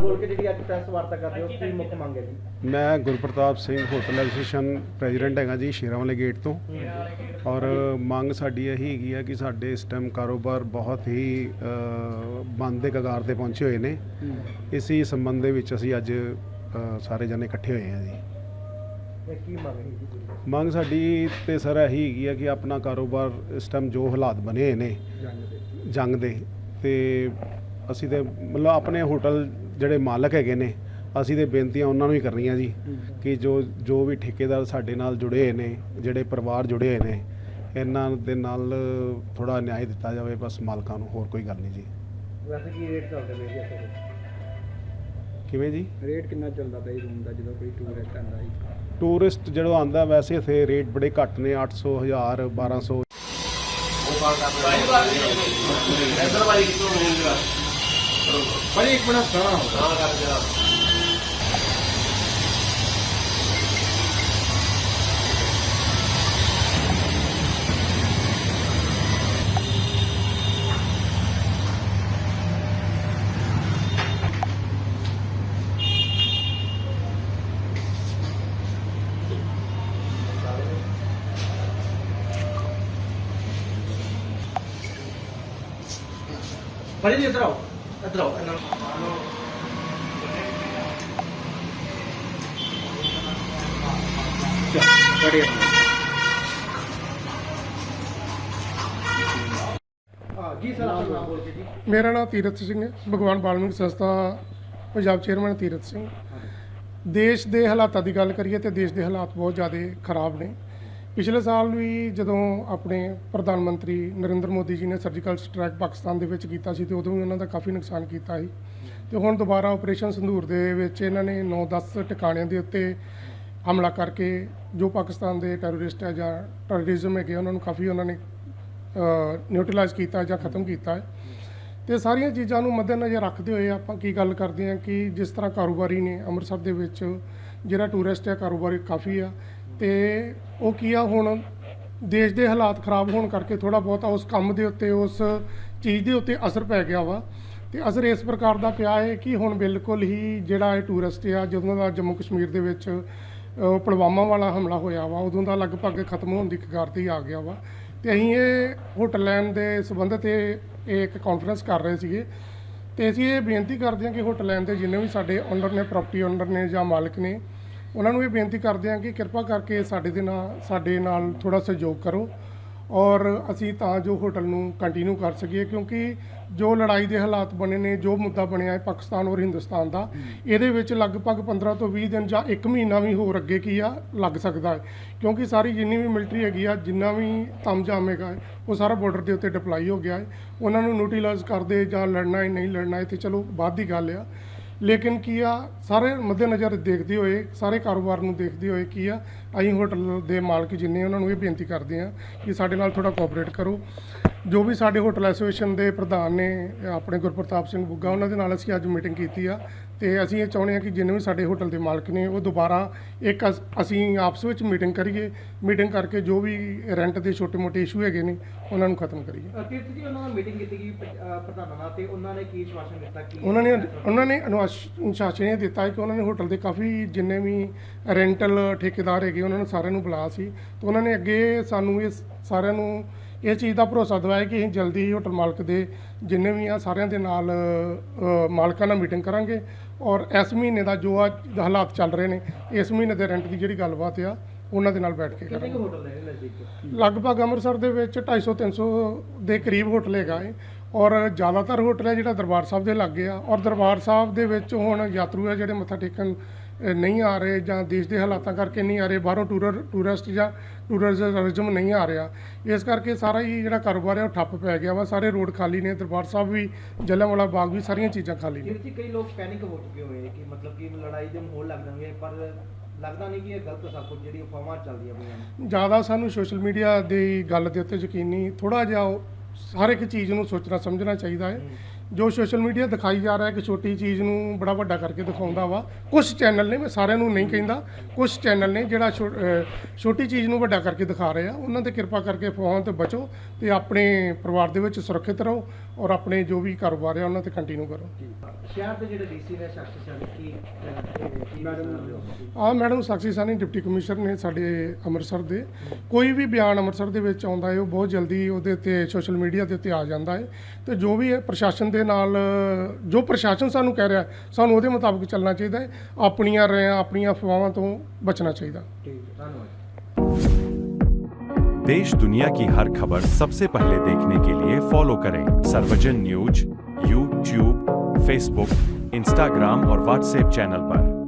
ਬੋਲ ਕੇ ਜਿਹੜੀ ਅੱਜ ਪ੍ਰੈਸ ਵਾਰਤਾ ਕਰਦੇ ਹੋ ਕੀ ਮੁੱਖ ਮੰਗ ਹੈ ਜੀ? ਮੈਂ Gurpartap Singh hotel association president ਹੈਗਾ ਜੀ ਸ਼ੇਰਾਂ ਵਾਲੇ ਗੇਟ ਤੋਂ। ਔਰ ਮੰਗ ਸਾਡੀ ਇਹੀ ਹੈਗੀ ਆ ਕਿ ਸਾਡੇ ਇਸ ਟਾਈਮ ਕਾਰੋਬਾਰ ਬਹੁਤ ਹੀ ਬੰਦ ਦੇ ਕਗਾਰ ਤੇ ਪਹੁੰਚੇ ਹੋਏ ਨੇ। ਇਸੇ ਸੰਬੰਧ ਦੇ ਵਿੱਚ ਅਸੀਂ ਅੱਜ ਸਾਰੇ ਜਣੇ ਇਕੱਠੇ ਹੋਏ ਹਾਂ ਜੀ। ਮੰਗ ਹੈ ਸਾਡੀ ਤੇ ਸਰ ਇਹੀ ਹੈਗੀ ਆ ਕਿ ਆਪਣਾ ਕਾਰੋਬਾਰ ਇਸ ਟਾਈਮ ਜੋ ਹਾਲਾਤ ਬਣੇ ਨੇ ਜੰਗ ਦੇ। ਤੇ ਅਸੀਂ ਤੇ ਮਤਲਬ ਆਪਣੇ ਹੋਟਲ ਜਿਹੜੇ ਮਾਲਕ ਹੈਗੇ ਨੇ ਅਸੀਂ ਤੇ ਬੇਨਤੀਆਂ ਉਹਨਾਂ ਨੂੰ ਹੀ ਕਰਨੀਆਂ ਜੀ ਕਿ ਜੋ ਜੋ ਵੀ ਠੇਕੇਦਾਰ ਸਾਡੇ ਨਾਲ ਜੁੜੇ ਹੋਏ ਨੇ ਜਿਹੜੇ ਪਰਿਵਾਰ ਜੁੜੇ ਹੋਏ ਨੇ ਇਹਨਾਂ ਦੇ ਨਾਲ ਥੋੜਾ ਨਿਆਂ ਦਿੱਤਾ ਜਾਵੇ ਬਸ ਮਾਲਕਾਂ ਨੂੰ ਹੋਰ ਕੋਈ ਗੱਲ ਨਹੀਂ ਜੀ। ਵੈਸੇ ਕੀ ਰੇਟ ਚੱਲਦੇ ਨੇ ਜੀ ਇੱਥੇ? ਕਿਵੇਂ ਜੀ? ਰੇਟ ਕਿੰਨਾ ਚੱਲਦਾ ਪਿਆ ਜੀ ਰੂਮ ਦਾ ਜਦੋਂ ਕੋਈ ਟੂਰਿਸਟ ਆਂਦਾ ਜੀ? ਟੂਰਿਸਟ ਜਦੋਂ ਆਂਦਾ ਵੈਸੇ ਇੱਥੇ ਰੇਟ ਬੜੇ ਘੱਟ ਨੇ 800 1000 1200 ਭਾਜੀ ਇੱਕ ਮਿੰਟ ਸੁਣਾ ਭਾਜੀ ਜੀ ਇੱਧਰ ਆਓ ਇੱਧਰ ਆਓ ਇਹਨਾਂ ਨੂੰ ਬੜੀ ਜੀ ਸਰ ਆਪਣਾ ਨਾਮ ਬੋਲ ਕੇ ਜੀ ਮੇਰਾ ਨਾਮ ਤੀਰਥ ਸਿੰਘ ਹੈ ਭਗਵਾਨ ਬਾਲਮੀਕ ਸੰਸਥਾ ਪੰਜਾਬ ਚੇਅਰਮੈਨ ਤੀਰਥ ਸਿੰਘ ਦੇਸ਼ ਦੇ ਹਾਲਾਤਾਂ ਦੀ ਗੱਲ ਕਰੀਏ ਤੇ ਦੇਸ਼ ਦੇ ਹਾਲਾਤ ਬਹੁਤ ਜ਼ਿਆਦਾ ਖਰਾਬ ਨੇ ਪਿਛਲੇ ਸਾਲ ਵੀ ਜਦੋਂ ਆਪਣੇ ਪ੍ਰਧਾਨ ਮੰਤਰੀ ਨਰਿੰਦਰ ਮੋਦੀ ਜੀ ਨੇ ਸਰਜੀਕਲ ਸਟ੍ਰਾਈਕ ਪਾਕਿਸਤਾਨ ਦੇ ਵਿੱਚ ਕੀਤਾ ਸੀ ਤੇ ਉਦੋਂ ਵੀ ਉਹਨਾਂ ਦਾ ਕਾਫੀ ਨੁਕਸਾਨ ਕੀਤਾ ਸੀ। ਤੇ ਹੁਣ ਦੁਬਾਰਾ ਆਪਰੇਸ਼ਨ ਸੰਧੂਰ ਦੇ ਵਿੱਚ ਇਹਨਾਂ ਨੇ 9-10 ਟਿਕਾਣਿਆਂ ਦੇ ਉੱਤੇ ਹਮਲਾ ਕਰਕੇ ਜੋ ਪਾਕਿਸਤਾਨ ਦੇ ਟੈਰਰਿਸਟ ਹੈ ਜਾਂ ਟੈਰਰਿਜ਼ਮ ਹੈਗੇ ਉਹਨਾਂ ਨੂੰ ਕਾਫੀ ਉਹਨਾਂ ਨੇ ਨਿਊਟਰਲਾਈਜ਼ ਕੀਤਾ ਜਾਂ ਖਤਮ ਕੀਤਾ ਹੈ। ਤੇ ਸਾਰੀਆਂ ਚੀਜ਼ਾਂ ਨੂੰ ਮੱਦੇਨਜ਼ਰ ਰੱਖਦੇ ਹੋਏ ਆਪਾਂ ਕੀ ਗੱਲ ਕਰਦੇ ਹਾਂ ਕਿ ਜਿਸ ਤਰ੍ਹਾਂ ਕਾਰੋਬਾਰੀ ਨੇ ਅੰਮ੍ਰਿਤਸਰ ਦੇ ਵਿੱਚ ਜਿਹੜਾ ਟੂਰਿਸਟ ਹੈ, ਕਾਰੋਬਾਰੀ ਕਾਫੀ ਆ ਤੇ ਉਹ ਕੀ ਆ ਹੁਣ ਦੇਸ਼ ਦੇ ਹਾਲਾਤ ਖਰਾਬ ਹੋਣ ਕਰਕੇ ਥੋੜਾ ਬਹੁਤਾ ਉਸ ਕੰਮ ਦੇ ਉੱਤੇ ਉਸ ਚੀਜ਼ ਦੇ ਉੱਤੇ ਅਸਰ ਪੈ ਗਿਆ ਵਾ। ਤੇ ਅਸਰ ਇਸ ਪ੍ਰਕਾਰ ਦਾ ਪਿਆ ਹੈ ਕਿ ਹੁਣ ਬਿਲਕੁਲ ਹੀ ਜਿਹੜਾ ਇਹ ਟੂਰਿਸਟ ਆ ਜਦੋਂ ਦਾ ਜੰਮੂ ਕਸ਼ਮੀਰ ਦੇ ਵਿੱਚ ਅਹ, ਪੁਲਵਾਮਾ ਵਾਲਾ ਹਮਲਾ ਹੋਇਆ ਵਾ ਉਦੋਂ ਦਾ ਲਗਭਗ ਖਤਮ ਹੋਣ ਦੀ ਕਗਾਰ ਤੇ ਹੀ ਆ ਗਿਆ ਵਾ। ਤੇ ਅਸੀਂ ਇਹ ਹੋਟਲ ਲੈਣ ਦੇ ਸੰਬੰਧ ਤੇ ਇਹ ਇੱਕ ਕਾਨਫਰੰਸ ਕਰ ਰਹੇ ਸੀਗੇ। ਤੇ ਅਸੀਂ ਇਹ ਬੇਨਤੀ ਕਰਦੇ ਹਾਂ ਕਿ ਹੋਟਲ ਲੈਣ ਦੇ ਜਿੰਨੇ ਵੀ ਸਾਡੇ ਓਨਰ ਨੇ ਪ੍ਰਾਪਰਟੀ ਓਨਰ ਨੇ ਜਾਂ ਮਾਲਕ ਨੇ ਉਹਨਾਂ ਨੂੰ ਇਹ ਬੇਨਤੀ ਕਰਦੇ ਹਾਂ ਕਿ ਕਿਰਪਾ ਕਰਕੇ ਸਾਡੇ ਦੇ ਨਾਲ ਸਾਡੇ ਨਾਲ ਥੋੜਾ ਸਹਿਯੋਗ ਕਰੋ ਔਰ ਅਸੀਂ ਤਾਂ ਜੋ ਹੋਟਲ ਨੂੰ ਕੰਟੀਨਿਊ ਕਰ ਸਕੀਏ ਕਿਉਂਕਿ ਜੋ ਲੜਾਈ ਦੇ ਹਾਲਾਤ ਬਣੇ ਨੇ, ਜੋ ਮੁੱਦਾ ਬਣਿਆ ਹੈ ਪਾਕਿਸਤਾਨ ਔਰ ਹਿੰਦੁਸਤਾਨ ਦਾ, ਇਹਦੇ ਵਿੱਚ ਲਗਭਗ 15 ਤੋਂ 20 ਦਿਨ ਜਾਂ 1 ਮਹੀਨਾ ਵੀ ਹੋਰ ਅੱਗੇ ਕੀ ਆ, ਲੱਗ ਸਕਦਾ ਹੈ। ਕਿਉਂਕਿ ਸਾਰੀ ਜਿੰਨੀ ਵੀ ਮਿਲਟਰੀ ਹੈਗੀ ਆ, ਜਿੰਨਾ ਵੀ ਤਮਜਾਮ ਹੈਗਾ, ਉਹ ਸਾਰਾ ਬਾਰਡਰ ਦੇ ਉੱਤੇ ਡਿਪਲਾਈ ਹੋ ਗਿਆ ਹੈ। ਉਹਨਾਂ ਨੂੰ ਨਿਊਟੀਲਾਈਜ਼ ਕਰਦੇ ਜਾਂ ਲੜਨਾ ਹੈ, ਨਹੀਂ ਲੜਨਾ ਹੈ, ਤੇ ਚਲੋ ਬਾਅਦ ਦੀ ਗੱਲ ਆ। ਲੇਕਿਨ ਕੀ ਆ ਸਾਰੇ ਮੱਦੇਨਜ਼ਰ ਦੇਖਦੇ ਹੋਏ ਸਾਰੇ ਕਾਰੋਬਾਰ ਨੂੰ ਦੇਖਦੇ ਹੋਏ ਕੀ ਆ ਅਸੀਂ ਹੋਟਲ ਦੇ ਮਾਲਕ ਜਿੰਨੇ ਉਹਨਾਂ ਨੂੰ ਇਹ ਬੇਨਤੀ ਕਰਦੇ ਆ ਕਿ ਸਾਡੇ ਨਾਲ ਥੋੜਾ ਕੋਆਪਰੇਟ ਕਰੋ। ਜੋ ਵੀ ਸਾਡੇ ਹੋਟਲ ਐਸੋਸੀਏਸ਼ਨ ਦੇ ਪ੍ਰਧਾਨ ਨੇ ਆਪਣੇ ਗੁਰਪ੍ਰਤਾਪ ਸਿੰਘ ਬੁੱਗਾ ਉਹਨਾਂ ਦੇ ਨਾਲ ਅਸੀਂ ਅੱਜ ਮੀਟਿੰਗ ਕੀਤੀ ਆ ਤੇ ਅਸੀਂ ਇਹ ਚਾਹੁੰਦੇ ਆ ਕਿ ਜਿੰਨੇ ਵੀ ਸਾਡੇ ਹੋਟਲ ਦੇ ਮਾਲਕ ਨੇ ਉਹ ਦੁਬਾਰਾ ਇੱਕ ਅਸ- ਅਸੀਂ ਆਪਸ ਵਿੱਚ ਮੀਟਿੰਗ ਕਰੀਏ। ਮੀਟਿੰਗ ਕਰਕੇ ਜੋ ਵੀ ਰੈਂਟ ਦੇ ਛੋਟੇ-ਮੋਟੇ ਇਸ਼ੂ ਹੈਗੇ ਨੇ ਉਹਨਾਂ ਨੂੰ ਖਤਮ ਕਰੀਏ। ਅ, ਕੀਰਤ ਜੀ ਉਹਨਾਂ ਨਾਲ ਮੀਟਿੰਗ ਕੀਤੀ ਗਈ ਪ- ਅ, ਪ੍ਰਧਾਨਾਂ ਨਾਲ ਤੇ ਉਹਨਾਂ ਨੇ ਕੀ ਆਸ਼ਵਾਸਨ ਦਿੱਤਾ? ਕਿ ਉਹਨਾਂ ਨੇ ਉਹਨਾਂ ਨੇ ਅਨੁਸ਼ਾਸਨ ਇਹ ਦਿੱਤਾ ਹੈ ਕਿ ਉਹਨਾਂ ਨੇ ਹੋਟਲ ਦੇ ਕਾਫੀ ਜਿੰਨੇ ਵੀ ਰੈਂਟਲ ਠੇਕੇਦਾਰ ਹੈਗੇ ਉਹਨਾਂ ਨੂੰ ਸਾਰਿਆਂ ਨੂੰ ਬੁਲਾਇਆ ਸੀ ਤੇ ਉਹਨਾਂ ਨੇ ਅੱਗੇ ਸਾਨੂੰ ਇਹ ਸਾਰਿਆਂ ਨੂੰ ਇਹ ਚੀਜ਼ ਦਾ ਭਰੋਸਾ ਦਿਵਾਇਆ ਕਿ ਅਸੀਂ ਜਲਦੀ ਹੀ ਹੋਟਲ ਮਾਲਕ ਦੇ ਜਿੰਨੇ ਵੀ ਆ ਸਾਰਿਆਂ ਦੇ ਨਾਲ ਅ, ਮਾਲਕਾਂ ਨਾਲ ਮੀਟਿੰਗ ਕਰਾਂਗੇ ਔਰ ਇਸ ਮਹੀਨੇ ਦਾ ਜੋ ਆ ਹਾਲਾਤ ਚੱਲ ਰਹੇ ਨੇ ਇਸ ਮਹੀਨੇ ਦੇ ਰੈਂਟ ਦੀ ਜਿਹੜੀ ਗੱਲਬਾਤ ਆ ਉਹਨਾਂ ਦੇ ਨਾਲ ਬੈਠ ਕੇ ਕਰਾਂਗੇ। ਹੋਟਲ ਨੇ ਨਜ਼ਦੀਕ? ਲਗਭਗ ਅੰਮ੍ਰਿਤਸਰ ਦੇ ਵਿੱਚ 250 300 ਦੇ ਕਰੀਬ ਹੋਟਲ ਹੈਗਾ ਹੈ ਔਰ ਜ਼ਿਆਦਾਤਰ ਹੋਟਲ ਹੈ ਜਿਹੜਾ ਦਰਬਾਰ ਸਾਹਿਬ ਦੇ ਲਾਗੇ ਆ ਔਰ ਦਰਬਾਰ ਸਾਹਿਬ ਦੇ ਵਿੱਚ ਹੁਣ ਯਾਤਰੂ ਹੈ ਜਿਹੜੇ ਮੱਥਾ ਟੇਕਣ ਨਹੀਂ ਆ ਰਹੇ ਜਾਂ ਦੇਸ਼ ਦੇ ਹਾਲਾਤਾਂ ਕਰਕੇ ਨਹੀਂ ਆ ਰਹੇ ਬਾਹਰੋਂ ਟੂਰਰ ਟੂਰਿਸਟ ਜਾਂ ਟੂਰਿਜ਼ਮ ਨਹੀਂ ਆ ਰਿਹਾ। ਇਸ ਕਰਕੇ ਸਾਰਾ ਹੀ ਜਿਹੜਾ ਕਾਰੋਬਾਰ ਹੈ ਉਹ ਠੱਪ ਪੈ ਗਿਆ ਵਾ। ਸਾਰੇ ਰੋਡ ਖਾਲੀ ਨੇ ਦਰਬਾਰ ਸਾਹਿਬ ਵੀ ਜਲਿਆਂਵਾਲਾ ਬਾਗ ਵੀ ਸਾਰੀਆਂ ਚੀਜ਼ਾਂ ਖਾਲੀ ਨੇ। ਚ ਕਈ ਲੋਕ ਪੈਨਿਕ ਹੋ ਚੁੱਕੇ ਹੋਏ ਨੇ ਕਿ ਮਤਲਬ ਕਿ ਲੜਾਈ ਦੇ ਮਾਹੌਲ ਲੱਗ ਜਾਣਗੇ ਪਰ ਲੱਗਦਾ ਨਹੀਂ ਕਿ ਇਹ ਗਲਤ ਸਭ ਕੁਝ ਜਿਹੜੀ ਅਫਵਾਹਾਂ ਚੱਲਦੀਆਂ ਪਈਆਂ ਜ਼ਿਆਦਾ ਸਾਨੂੰ ਸੋਸ਼ਲ ਮੀਡੀਆ ਦੀ ਗੱਲ ਦੇ ਉੱਤੇ ਯਕੀਨ ਨਹੀਂ। ਥੋੜਾ ਜਿਹਾ ਹਰ ਇੱਕ ਚੀਜ਼ ਨੂੰ ਸੋਚਣਾ ਸਮਝਣਾ ਚਾਹੀਦਾ ਹੈ। ਜੋ ਸੋਸ਼ਲ ਮੀਡੀਆ ਦਿਖਾਈ ਜਾ ਰਿਹਾ ਹੈ ਕਿ ਛੋਟੀ ਚੀਜ਼ ਨੂੰ ਬੜਾ ਵੱਡਾ ਕਰਕੇ ਦਿਖਾਉਂਦਾ ਵਾ ਕੁਝ ਚੈਨਲ ਨੇ ਮੈਂ ਸਾਰਿਆਂ ਨੂੰ ਨਹੀਂ ਕਹਿੰਦਾ ਕੁਝ ਚੈਨਲ ਨੇ ਜਿਹੜਾ ਛੋਟੀ ਚੀਜ਼ ਨੂੰ ਵੱਡਾ ਕਰਕੇ ਦਿਖਾ ਰਹੇ ਆ ਉਹਨਾਂ ਤੇ ਕਿਰਪਾ ਕਰਕੇ ਅਫਵਾਹਾਂ ਤੋਂ ਬਚੋ ਤੇ ਆਪਣੇ ਪਰਿਵਾਰ ਦੇ ਵਿੱਚ ਸੁਰੱਖਿਅਤ ਰਹੋ ਔਰ ਆਪਣੇ ਜੋ ਵੀ ਕਾਰੋਬਾਰ ਹੈ ਉਹਨਾਂ ਤੇ ਕੰਟੀਨਿਊ ਕਰੋ। ਸ਼ਹਿਰ ਦੇ ਜਿਹੜੇ ਡੀਸੀ ਨੇ ਸ਼ਖਸ ਸਨ ਕੀ ਮੈਡਮ ਆ madam Sakshi Sawhney deputy commissioner ਨੇ ਸਾਡੇ ਅੰਮ੍ਰਿਤਸਰ ਦੇ। ਕੋਈ ਵੀ ਬਿਆਨ ਅੰਮ੍ਰਿਤਸਰ ਦੇ ਵਿੱਚ ਆਉਂਦਾ ਹੈ ਉਹ ਬਹੁਤ ਜਲਦੀ ਉਹਦੇ ਤੇ ਸੋਸ਼ਲ ਮੀਡੀਆ ਦੇ ਉੱਤੇ ਆ ਜਾਂਦਾ ਹੈ। ਤੇ ਜੋ ਵੀ ਹੈ ਪ੍ਰਸ਼ਾਸਨ ਦੇ ਨਾਲ ਜੋ ਪ੍ਰਸ਼ਾਸਨ ਸਾਨੂੰ ਕਹਿ ਰਿਹਾ ਸਾਨੂੰ ਉਹਦੇ ਮੁਤਾਬਕ ਚੱਲਣਾ ਚਾਹੀਦਾ ਹੈ ਆਪਣੀਆਂ ਰ ਆਪਣੀਆਂ ਅਫਵਾਹਾਂ ਤੋਂ ਬਚਣਾ ਚਾਹੀਦਾ ਠੀਕ ਹੈ, ਧੰਨਵਾਦ देश दुनिया की हर खबर सबसे पहले देखने के लिए फॉलो करें Sarvjan news YouTube Facebook Instagram और व्हाट्सएप चैनल पर